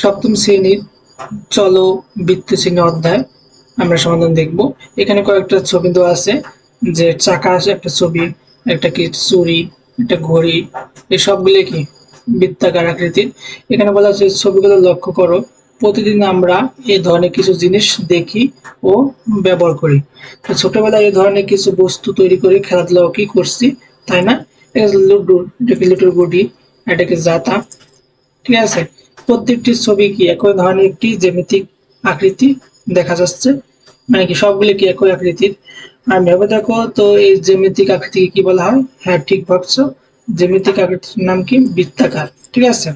সপ্তম শ্রেণির চলো বৃত্ত চিহ্ন অধ্যায়, আমরা সমাধান দেখব। এখানে কয়েকটা ছবি দেওয়া আছে, যে চাকা আছে, একটা ছবি, একটা কি চুরি একটা ঘড়ি, এই সবগুলো কি বৃত্তাকার আকৃতির। এখানে বলা আছে, ছবিগুলো লক্ষ্য করো, প্রতিদিন আমরা এই ধরনের কিছু জিনিস দেখি ও ব্যবহার করি। ছোটবেলায় এই ধরনের কিছু বস্তু তৈরি করে খেলাধুলাও কি করছি, তাই না? হচ্ছে লুডু লুডুর গুটি, এটাকে জাতা, ঠিক আছে? প্রত্যেকটি ছবি কি একই ধরনের একটি জ্যামিতিক আকৃতি দেখা যাচ্ছে? মানে কি সবগুলি কি একই আকৃতির? আর ভেবে দেখো, তো এই জ্যামিতিক আকৃতিকে কি বলা হয়? হ্যাঁ ঠিক ভাবছ। জ্যামিতিক আকৃতির নাম কি? বৃত্তাকার। ঠিক আছে?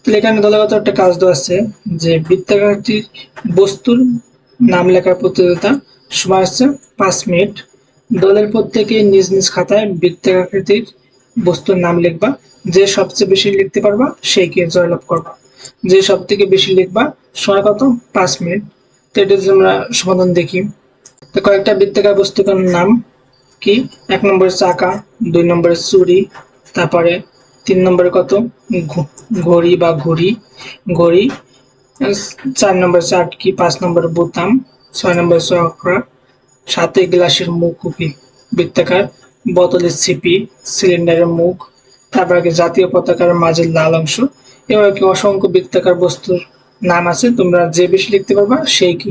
তাহলে এখানে দলগত একটা কাজ দেওয়া আছে যে বৃত্তাকারটির বস্তুর নাম লেখার প্রতিযোগিতা সময় হচ্ছে পাঁচ মিনিট। দলের প্রত্যেকে নিজ নিজ খাতায় বৃত্তাকৃতির বস্তুর নাম লিখবা। যে সবচেয়ে বেশি লিখতে পারবা সেই কে জয়লাভ করবা। যে সব থেকে বেশি লিখবা, সময় কত? পাঁচ মিনিট। তো এটা যদি আমরা সমাধান দেখি। তো কয়েকটা বৃত্তাকার বস্তুর নাম কি? এক নম্বরে চাকা, দুই নম্বরে চুরি তারপরে তিন নম্বরে কত? ঘড়ি বা ঘড়ি। ঘড়ি, চার নম্বর চাটকি, পাঁচ নম্বর বোতাম, ছয় নম্বর চক্রা, সাথে গ্লাসের মুখ বৃত্তাকার। বোতলের ছিপি সিলিন্ডারের মুখ, তারপর জাতীয় পতাকার মাঝের লাল অংশ, এবার কি অসংখ্য বৃত্তাকার বস্তুর নাম আছে, তোমরা যে বেশি লিখতে পারবা সেই কি।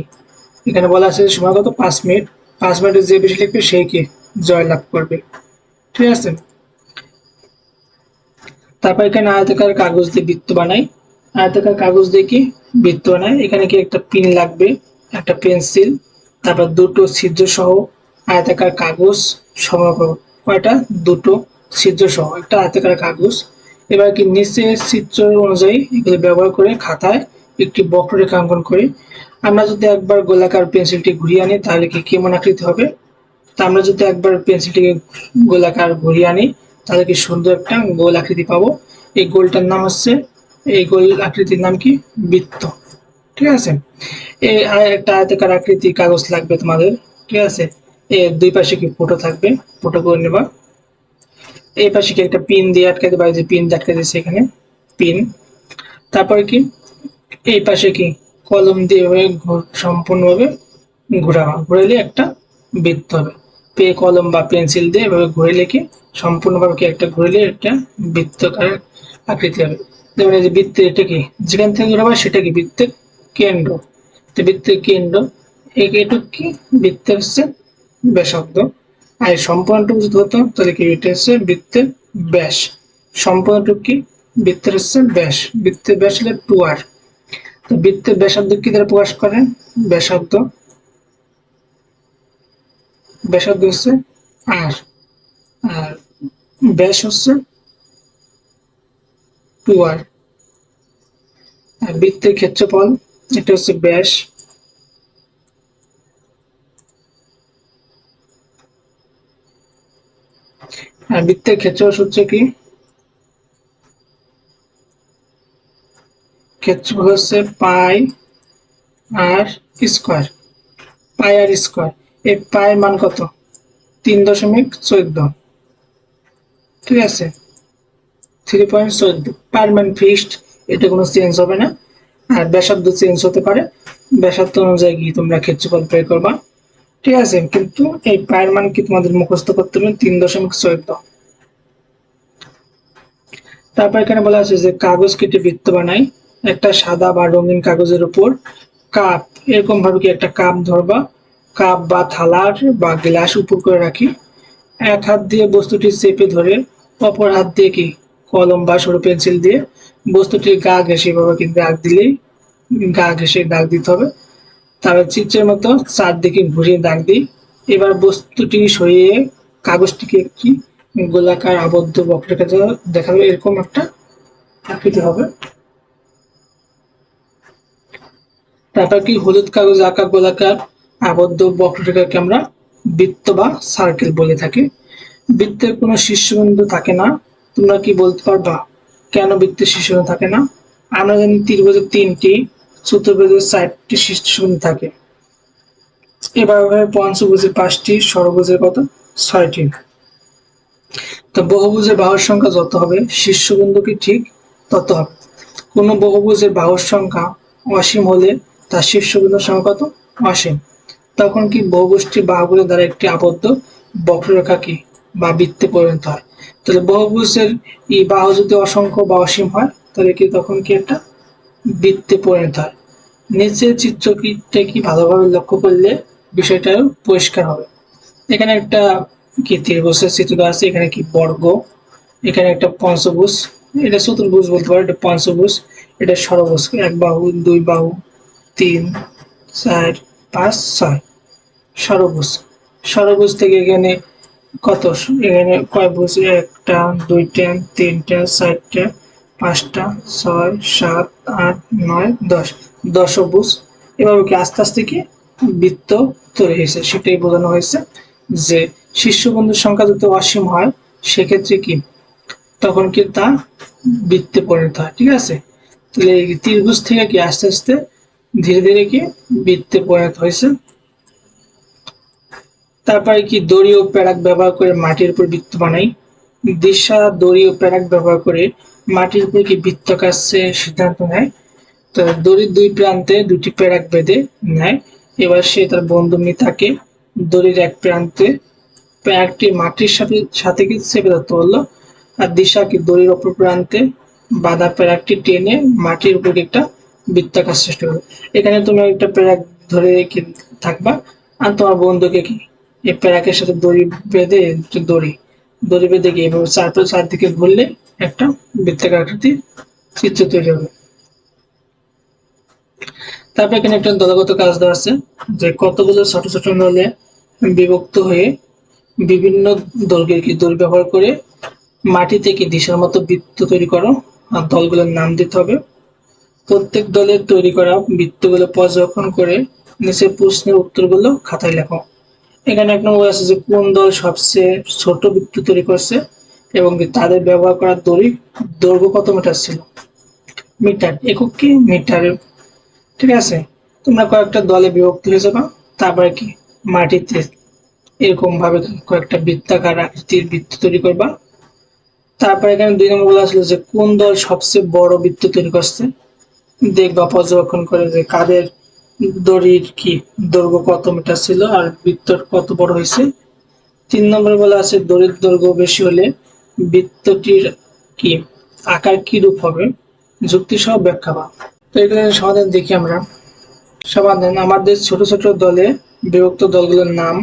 এখানে বলা আছে সময় কত? পাঁচ মিনিট। পাঁচ মিনিটে যে বেশি লিখবে সেই কি জয়লাভ করবে। ঠিক আছে? তারপর এখানে আয়তাকার কাগজ দিয়ে বৃত্ত বানাই। আয়তাকার কাগজ দিয়ে কি? বৃত্ত বানাই। এখানে কি একটা পিন লাগবে? একটা পেন্সিল তারপর দুটো ছিদ্র সহ আয়তাকার কাগজ করব কয়টা? দুটো। ছিদ্র সহ একটা আয়তাকার কাগজ। এবার কি নিচে চিত্র অনুযায়ী এগুলো ব্যবহার করে খাতায় একটি বক্ররেখা অঙ্কন করি। আমরা যদি একবার গোলাকার পেন্সিলটি ঘুরিয়ে আনি, তাহলে কি কেমন আকৃতি হবে? তা আমরা যদি একবার পেন্সিলটিকে গোলাকার ঘুরিয়ে আনি, তাহলে কি সুন্দর একটা গোল আকৃতি পাবো। এই গোলটার নাম হচ্ছে, এই গোল আকৃতির নাম কি? বৃত্ত। ঠিক আছে? এই একটা আয়তাকার আকৃতি কাগজ লাগবে তোমাদের। ঠিক আছে? এর দুই পাশে কি ফুটো থাকবে? ফুটো করে নেবা। এই পাশে কি একটা পিন দিয়ে আটকে দেবা যে পিন আটকে দিয়েছে এখানে পিন তারপরে কি? এই পাশে কি কলম দিয়ে সম্পূর্ণভাবে ঘোরাবা। ঘুরাইলে একটা বৃত্ত হবে। পে কলম বা পেন্সিল দিয়ে এভাবে ঘুরাইলে কি সম্পূর্ণভাবে কি একটা ঘুরাইলে একটা বৃত্তকার আকৃতি হবে। যেমন এই যে বৃত্তের এটা কি? যেখান থেকে ঘোরাবা সেটা কি? বৃত্তের কেন্দ্র। তো বৃত্তের কেন্দ্র এটুক কি? বৃত্তের হচ্ছে ব্যাসার্ধ। আর এই সম্পূর্ণটুকু যদি হতো, তাহলে কি এটা হচ্ছে বৃত্তের ব্যাস। সম্পূর্ণটুকু কি? বৃত্তের হচ্ছে ব্যাস। বৃত্তের ব্যাস হলে টু আর তো বৃত্তের ব্যাসার্ধ কি দ্বারা প্রকাশ করে? ব্যাসার্ধ। ব্যাসার্ধ হচ্ছে আর আর ব্যাস হচ্ছে টু আর বৃত্তের ক্ষেত্রফল, এটা হচ্ছে ব্যাস। বৃত্তের ক্ষেত্রফল হচ্ছে কি? ক্ষেত্রফল হচ্ছে পাই আর স্কোয়ার। পাই আর স্কোয়ার। এই পায়ের মান কত? তিন দশমিক চোদ্দ। ঠিক আছে? থ্রি পয়েন্ট চোদ্দ। পার মান ফিক্সড, এটা কোনো চেঞ্জ হবে না। আর ব্যাসার্ধ চেঞ্জ হতে পারে। ব্যাসার্ধ অনুযায়ী কি তোমরা ক্ষেত্রফল বের করবা। ঠিক আছে, কিন্তু এই পায়ের মান কি তোমাদের মুখস্থ করতে হবে? তিন দশমিক চোদ্দ তারপর এখানে বলা আছে যে কাগজ কেটে বৃত্ত বানাই। একটা সাদা বা রঙিন কাগজের উপর কাপ, এরকম ভাবে কি একটা কাপ ধরবা? কাপ বা থালার বা গ্লাস উপর করে রাখি। এক হাত দিয়ে বস্তুটি চেপে ধরে, অপর হাত দিয়ে কি কলম বা সরু পেন্সিল দিয়ে বস্তুটির গা ঘেঁষে এভাবে কিন্তু দাগ দিলেই গা ঘেঁষে দাগ দিতে হবে। তারপর চিত্রের মতো চারদিকে ঘুরিয়ে দাগ দিই। এবার বস্তুটি সরিয়ে কাগজটিকে একটি গোলাকার আবদ্ধ বক্ররেখা দেখাবে। এরকম একটা আকৃতি হবে। তারপর কি? হলুদ কাগজ, আঁকা গোলাকার আবদ্ধ বক্ররেখাকে আমরা বৃত্ত বা সার্কেল বলে থাকি। বৃত্তের কোনো শীর্ষবিন্দু থাকে না। তোমরা কি বলতে পারবা? কেন বৃত্তের শীর্ষবিন্দু থাকে না? আমরা জানি ত্রিভুজের তিনটি চতুর্ভুজের চারটি শীর্ষবিন্দু থাকে। এবার পঞ্চভুজের পাঁচটি ষড়ভুজের কত? ছয়টি। তো বহুভুজের বাহুর সংখ্যা যত হবে, শীর্ষবিন্দু কি ঠিক? তত হবে। কোন বহুভুজের বাহুর সংখ্যা অসীম হলে তার শীর্ষবিন্দুর সংখ্যা কত? অসীম। তখন কি বহুভুজটি বাহুগুলো দ্বারা একটি আবদ্ধ বক্ররেখা কি? বা বৃত্তে পরিণত হয়। তাহলে বহুভুজের এই বাহু যদি অসংখ্য বা অসীম হয়, তাহলে কি তখন কি একটা বৃত্তে পরিণত হয়। নিচের কি ভালোভাবে লক্ষ্য করলে বিষয়টা পরিষ্কার হবে? এখানে একটা কি ত্রিভুজের চিত্র আছে, এখানে কি বর্গ, এখানে একটা পঞ্চভুজ, এটা চতুর্ভুজ বলতে পারো, এটা পঞ্চভুজ, এটা ষড়ভুজ, এক বাহু, দুই বাহু, তিন, চার, পাঁচ, ছয়। ষড়ভুজ। ষড়ভুজ থেকে এখানে কত? এখানে কয় ভুজ? একটা, দুইটা, তিনটা, চারটা পাঁচটা, ছয়, সাত, আট, নয়, দশ। দশভুজ। এভাবে কি আস্তে আস্তে কি? বৃত্ত তৈরি হয়েছে। সেটাই বোঝানো হয়েছে যে শীর্ষবিন্দুর সংখ্যা যদি অসীম হয়, সেক্ষেত্রে কি? তখন কি তা বৃত্তে পরিণত হয়। ঠিক আছে? তাহলে ত্রিভুজ থেকে কি আস্তে আস্তে ধীরে ধীরে কি বৃত্তে পরিণত হয়েছে? তারপরে কি দড়ি ও প্যারাক ব্যবহার করে মাটির উপর বৃত্ত বানাই? দিশা দড়ি ও প্যারাক ব্যবহার করে মাটির উপর কি বৃত্ত কাছে সিদ্ধান্ত নেয়। তো দড়ির দুই প্রান্তে দুটি প্যারাক বেঁধে নেয়। এবার সে তার বন্ধু মিতাকে দড়ির এক প্রান্তে প্যারাকটি মাটির সাথে সাথে কি চেপে ধরতে বলল, আর দিশা কি দড়ির অপর প্রান্তে বাঁধা প্যারাকটি টেনে মাটির উপর একটা বৃত্তাকার সৃষ্টি করবে এখানে তুমি একটা প্যারাক ধরে থাকবা, আর তোমার বন্ধুকে কি? এই প্যারাকের সাথে দড়ি বেঁধে দড়ি দড়ি বেঁধে কি এভাবে চারদিকে ঘুরলে একটা বৃত্তাকার আকৃতি চিত্র তৈরি হবে। তারপর এখানে একটা দলগত কাজ দেওয়া আছে যে কতগুলো ছোট ছোট দলে বিভক্ত হয়ে বিভিন্ন দৈর্ঘ্যের কি দড়ি ব্যবহার করে মাটি থেকে দিশার মতো বৃত্ত তৈরি করো আর দলগুলোর নাম দিতে হবে। প্রত্যেক দলের তৈরি করা বৃত্তগুলো পর্যবেক্ষণ করে নিচের প্রশ্নের উত্তরগুলো খাতায় লেখো। এখানে এক নম্বর আছে যে কোন দল সবচেয়ে ছোট বৃত্ত তৈরি করছে এবং তাদের ব্যবহার করার দড়ি দৈর্ঘ্য কত মিটার ছিল? মিটার, একক কি মিটার। ঠিক আছে? তোমরা কয়েকটা দলে বিভক্ত হয়ে যাবা, তারপরে কি? মাটিতে। এরকম ভাবে কয়েকটা বৃত্তাকার আকৃতির বৃত্ত তৈরি করবা। তারপরে এখানে দুই নম্বর বলা যে কোন দল সবচেয়ে বড় বৃত্ত তৈরি করছে? দেখবা, পর্যবেক্ষণ করে যে কাদের দড়ির কি দৈর্ঘ্য কত মিটার ছিল আর বৃত্ত কত বড় হয়েছে? তিন নম্বরে বলা আছে দড়ির দৈর্ঘ্য বেশি হলে বৃত্তটির কি আকার কি রূপ হবে? যুক্তি সহ ব্যাখ্যা বা। তো এগুলো সমাধান দেখি আমরা। সমাধান, আমাদের ছোট ছোট দলে বিভক্ত দলগুলোর নাম।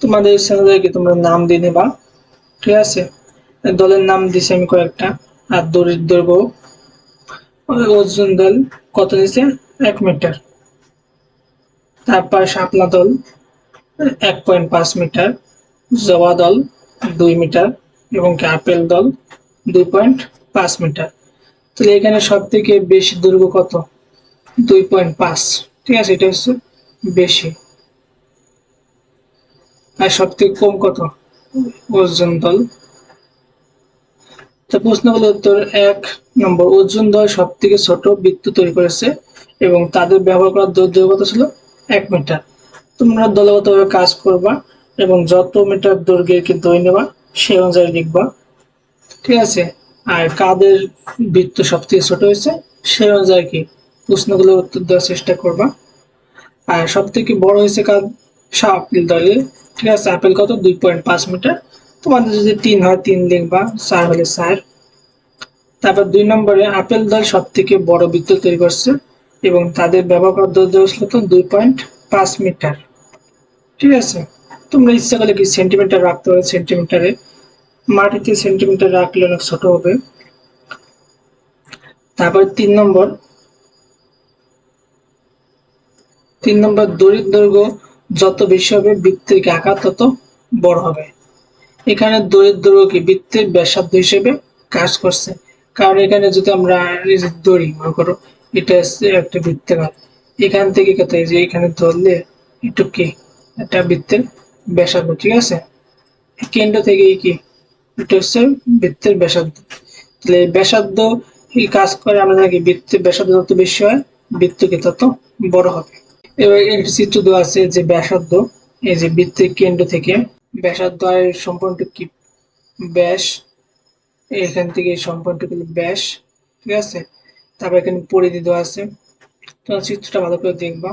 তোমাদের চ্যানেলে তোমরা নাম দিয়ে নেবা। ঠিক আছে? দলের নাম দিছি আমি কয়েকটা। আর দড়ির দৈর্ঘ্য, ওজন দল কত দিছে এক মিটার। তারপর শাপলা দল, এক পয়েন্ট পাঁচ মিটার, জবা দল, দুই মিটার, এবং কি আপেল দল, দুই পয়েন্ট পাঁচ মিটার। তাহলে এখানে সব থেকে বেশি দৈর্ঘ্য কত? দুই পয়েন্ট পাঁচ। ঠিক আছে, এটা হচ্ছে বেশি। আর সব থেকে কম কত? ওজন দল। তো প্রশ্নগুলো উত্তর এক নম্বর। ওজন দল সব থেকে ছোট বৃত্ত তৈরি করেছে এবং তাদের ব্যবহার করার দৈর্ঘ্য কত ছিল? এক মিটার তোমরা দলগতভাবে কাজ করবা এবং যত মিটার দৈর্ঘ্যের কি দই নেবা সেই অনুযায়ী লিখবা। ঠিক আছে? আর কাদের বৃত্ত সব থেকে ছোট হয়েছে সেই অনুযায়ী কি? প্রশ্নগুলো উত্তর দেওয়ার চেষ্টা করবা। আর সব থেকে বড় হয়েছে কাদ আপেল দলে ঠিক আছে? আপেল কত? দুই পয়েন্ট পাঁচ মিটার। তোমাদের যদি তিন হয়, তিন লিখবা, চার হলে চার। তারপর দুই নম্বরে, আপেল দল সব থেকে বড় বৃত্ত তৈরি করছে। এবং তাদের ব্যবহার দৈর্ঘ্য ছিল তো দুই পয়েন্ট পাঁচ মিটার। ঠিক আছে? তোমরা ইচ্ছা করলে কি সেন্টিমিটার রাখতে পারো? সেন্টিমিটারে মাটিতে সেন্টিমিটার রাখলে অনেক ছোট হবে। তারপর তিন নম্বর। তিন নম্বর দড়ির দৈর্ঘ্য যত বেশি হবে, বৃত্তের আকার তত বড় হবে। এখানে দড়ির দৈর্ঘ্য কি? বৃত্তের ব্যাসার্ধ হিসেবে কাজ করছে। কারণ এখানে যদি আমরা দড়ি, মনে করো এটা হচ্ছে একটা বৃত্তাকার এখান থেকে এই যে এখানে ধরলে একটু কি? একটা বৃত্তের ব্যাসার্ধ, ঠিক আছে? কেন্দ্র থেকে কি? এটা হচ্ছে বৃত্তের ব্যাসার্ধ। তাহলে ব্যাসার্ধ এই কাজ করে আমরা নাকি বৃত্তের ব্যাসার্ধ যত বেশি হয় বৃত্ত কি তত বড় হবে। এবার একটি চিত্র দেওয়া আছে যে ব্যাসার্ধ, এই যে বৃত্তের কেন্দ্র থেকে ব্যাসার্ধ আর সম্পূর্ণ কি? ব্যাস, এখান থেকে সম্পূর্ণ ব্যাস, ঠিক আছে? তারপর এখানে পরিধি দেওয়া আছে। তোমরা চিত্রটা ভালো করে দেখবা।